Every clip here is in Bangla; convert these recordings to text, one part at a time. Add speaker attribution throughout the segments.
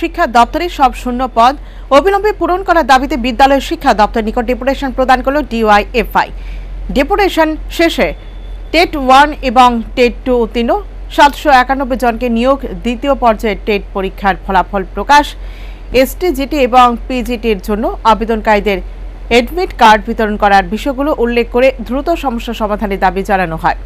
Speaker 1: শিক্ষা দপ্তরের সব শূন্য পদ অবিলম্বে পূরণ করার দাবিতে বিদ্যালয় শিক্ষা দপ্তর নিকট ডেপুটেশন প্রদান করল ডিওয়াইএফআই। ডেপুটেশন শেষে টেট ওয়ান এবং টেট টু উত্তীর্ণ। সাতশো একানব্বই জনকে নিয়োগ, দ্বিতীয় পর্যায়ের টেট পরীক্ষার ফলাফল প্রকাশ। এসটিজিটি এবং পিজিটির জন্য আবেদনকারীদের এডমিট কার্ড বিতরণ করার বিষয়গুলো উল্লেখ করে দ্রুত সমস্যা সমাধানের দাবি জানানো হয়।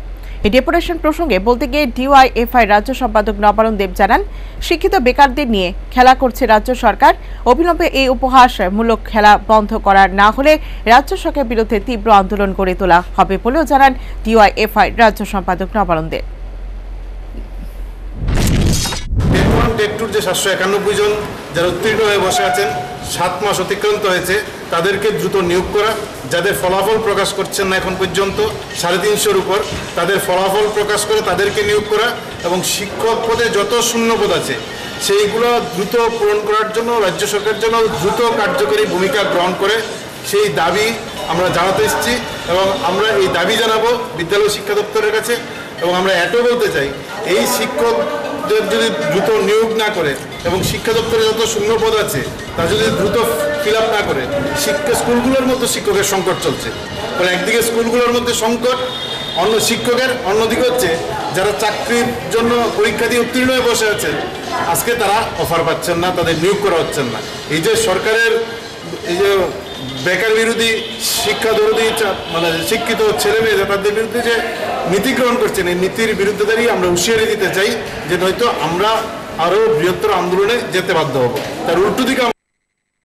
Speaker 1: এই ডেপুটেশন প্রসঙ্গে বলতে গিয়ে ডিওয়াইএফআই রাজ্য সম্পাদক নবারুণ দেব জানান, শিক্ষিত বেকারদের নিয়ে খেলা করছে রাজ্য সরকার। অবিলম্বে এই উপহাসমূলক খেলা বন্ধ করার না হলে রাজ্য সরকারের বিরুদ্ধে তীব্র আন্দোলন গড়ে তোলা হবে বলেও জানান ডিওয়াইএফআই রাজ্য সম্পাদক নবারুণ দেব।
Speaker 2: যে সাতশো একানব্বই জন যারা উত্তীর্ণ হয়ে বসে আছেন সাত মাস অতিক্রান্ত হয়েছে, তাদেরকে দ্রুত নিয়োগ করা, যাদের ফলাফল প্রকাশ করছেন না এখন পর্যন্ত, সাড়ে তিনশোর উপর, তাদের ফলাফল প্রকাশ করে তাদেরকে নিয়োগ করা এবং শিক্ষক পদে যত শূন্যপদ আছে, সেইগুলো দ্রুত পূরণ করার জন্য, রাজ্য সরকার যেন দ্রুত কার্যকরী ভূমিকা গ্রহণ করে, সেই দাবি আমরা জানাতে এসেছি এবং আমরা এই দাবি জানাব বিদ্যালয় শিক্ষা দপ্তরের কাছে এবং আমরা এটাও বলতে চাই, এই শিক্ষকদের যদি দ্রুত নিয়োগ না করে এবং শিক্ষা দপ্তরে যত শূন্য পদ আছে তা যদি দ্রুত ফিল না করে, শিক্ষা, স্কুলগুলোর মধ্যে শিক্ষকের সংকট চলছে। মানে একদিকে স্কুলগুলোর মধ্যে সংকট, অন্য শিক্ষকের, অন্যদিকে হচ্ছে যারা চাকরির জন্য পরীক্ষা দিয়ে উত্তীর্ণ হয়ে বসে আছেন আজকে তারা অফার পাচ্ছেন না, তাদের নিয়োগ করা হচ্ছেন না। এই যে সরকারের, এই যে বেকার বিরোধী, শিক্ষা দরদি মানে শিক্ষিত ছেলে মেয়েদের তাদের বিরুদ্ধে যে নীতি গ্রহণ করছেন। এই নীতির বিরুদ্ধে দাঁড়িয়ে আমরা হুঁশিয়ারি দিতে চাই যে নয়তো আমরা আরও বৃহত্তর আন্দোলনে যেতে বাধ্য হব। তার উল্টো দিকে